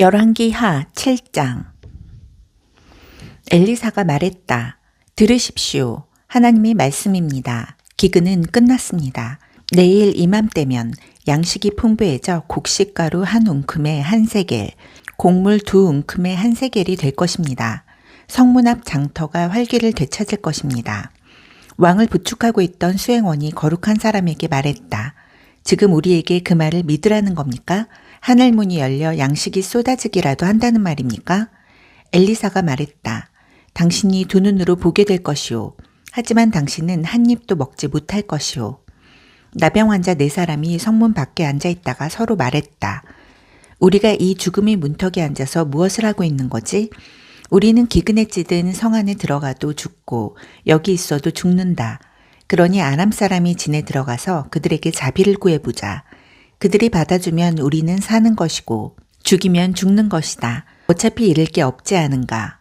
열왕기하 7장 엘리사가 말했다. 들으십시오. 하나님의 말씀입니다. 기근은 끝났습니다. 내일 이맘때면 양식이 풍부해져 곡식가루 한 웅큼에 한 세겔, 곡물 두 웅큼에 한 세겔이 될 것입니다. 성문 앞 장터가 활기를 되찾을 것입니다. 왕을 부축하고 있던 수행원이 거룩한 사람에게 말했다. 지금 우리에게 그 말을 믿으라는 겁니까? 하늘 문이 열려 양식이 쏟아지기라도 한다는 말입니까? 엘리사가 말했다. 당신이 두 눈으로 보게 될 것이오. 하지만 당신은 한 입도 먹지 못할 것이오. 나병 환자 네 사람이 성문 밖에 앉아 있다가 서로 말했다. 우리가 이 죽음의 문턱에 앉아서 무엇을 하고 있는 거지? 우리는 기근에 찌든 성 안에 들어가도 죽고 여기 있어도 죽는다. 그러니 아람 사람이 진에 들어가서 그들에게 자비를 구해보자. 그들이 받아주면 우리는 사는 것이고 죽이면 죽는 것이다. 어차피 잃을 게 없지 않은가.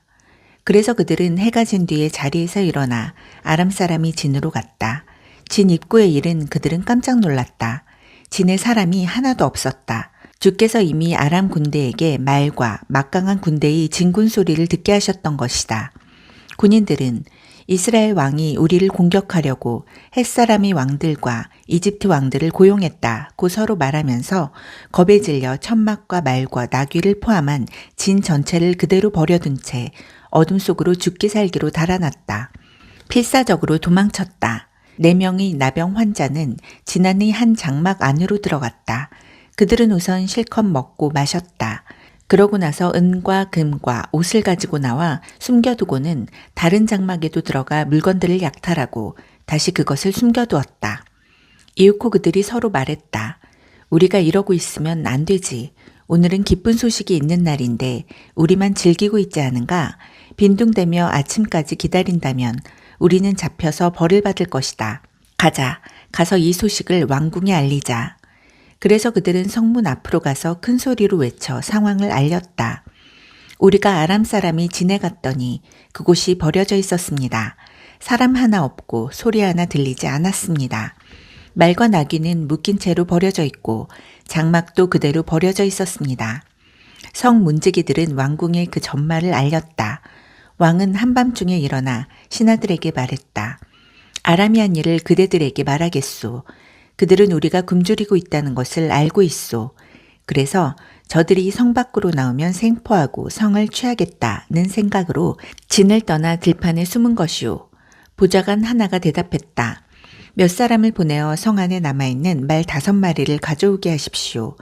그래서 그들은 해가 진 뒤에 자리에서 일어나 아람 사람이 진으로 갔다. 진 입구에 이른 그들은 깜짝 놀랐다. 진에 사람이 하나도 없었다. 주께서 이미 아람 군대에게 말과 막강한 군대의 진군 소리를 듣게 하셨던 것이다. 군인들은 이스라엘 왕이 우리를 공격하려고 햇사람의 왕들과 이집트 왕들을 고용했다고 서로 말하면서 겁에 질려 천막과 말과 나귀를 포함한 진 전체를 그대로 버려둔 채 어둠 속으로 죽기 살기로 달아났다. 필사적으로 도망쳤다. 네 명의 나병 환자는 지난의 한 장막 안으로 들어갔다. 그들은 우선 실컷 먹고 마셨다. 그러고 나서 은과 금과 옷을 가지고 나와 숨겨두고는 다른 장막에도 들어가 물건들을 약탈하고 다시 그것을 숨겨두었다. 이윽고 그들이 서로 말했다. 우리가 이러고 있으면 안 되지. 오늘은 기쁜 소식이 있는 날인데 우리만 즐기고 있지 않은가? 빈둥대며 아침까지 기다린다면 우리는 잡혀서 벌을 받을 것이다. 가자. 가서 이 소식을 왕궁에 알리자. 그래서 그들은 성문 앞으로 가서 큰 소리로 외쳐 상황을 알렸다. 우리가 아람 사람이 지내갔더니 그곳이 버려져 있었습니다. 사람 하나 없고 소리 하나 들리지 않았습니다. 말과 나귀는 묶인 채로 버려져 있고 장막도 그대로 버려져 있었습니다. 성 문지기들은 왕궁에 그 전말을 알렸다. 왕은 한밤중에 일어나 신하들에게 말했다. 아람이한 일을 그대들에게 말하겠소. 그들은 우리가 굶주리고 있다는 것을 알고 있소. 그래서 저들이 성 밖으로 나오면 생포하고 성을 취하겠다는 생각으로 진을 떠나 들판에 숨은 것이오. 보좌관 하나가 대답했다. 몇 사람을 보내어 성 안에 남아있는 말 다섯 마리를 가져오게 하십시오.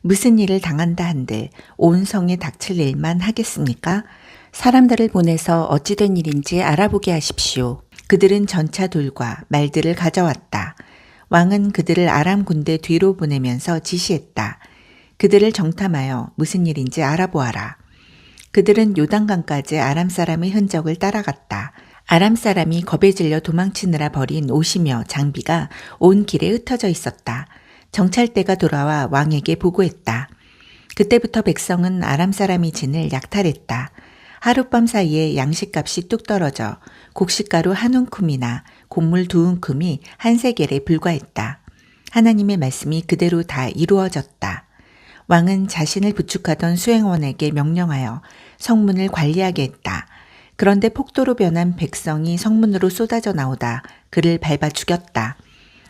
무슨 일을 당한다 한들 온 성에 닥칠 일만 하겠습니까? 사람들을 보내서 어찌된 일인지 알아보게 하십시오. 그들은 전차 돌과 말들을 가져왔다. 왕은 그들을 아람 군대 뒤로 보내면서 지시했다. 그들을 정탐하여 무슨 일인지 알아보아라. 그들은 요단강까지 아람 사람의 흔적을 따라갔다. 아람 사람이 겁에 질려 도망치느라 버린 옷이며 장비가 온 길에 흩어져 있었다. 정찰대가 돌아와 왕에게 보고했다. 그때부터 백성은 아람 사람이 진을 약탈했다. 하룻밤 사이에 양식값이 뚝 떨어져 곡식가루 한 움큼이나 곡물 두 움큼이 한 세겔에 불과했다. 하나님의 말씀이 그대로 다 이루어졌다. 왕은 자신을 부축하던 수행원에게 명령하여 성문을 관리하게 했다. 그런데 폭도로 변한 백성이 성문으로 쏟아져 나오다 그를 밟아 죽였다.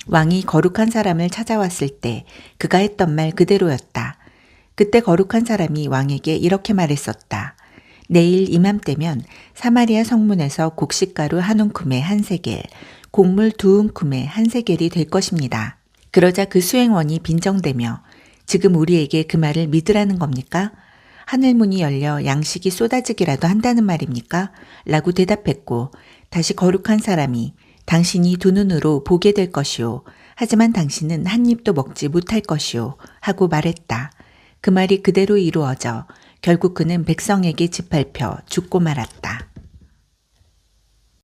왕이 거룩한 사람을 찾아왔을 때 그가 했던 말 그대로였다. 그때 거룩한 사람이 왕에게 이렇게 말했었다. 내일 이맘때면 사마리아 성문에서 곡식가루 한 움큼에 한 세겔, 곡물 두 움큼에 한 세겔이 될 것입니다. 그러자 그 수행원이 빈정대며 지금 우리에게 그 말을 믿으라는 겁니까? 하늘문이 열려 양식이 쏟아지기라도 한다는 말입니까? 라고 대답했고 다시 거룩한 사람이 당신이 두 눈으로 보게 될 것이오. 하지만 당신은 한 입도 먹지 못할 것이오. 하고 말했다. 그 말이 그대로 이루어져 결국 그는 백성에게 짓밟혀 죽고 말았다.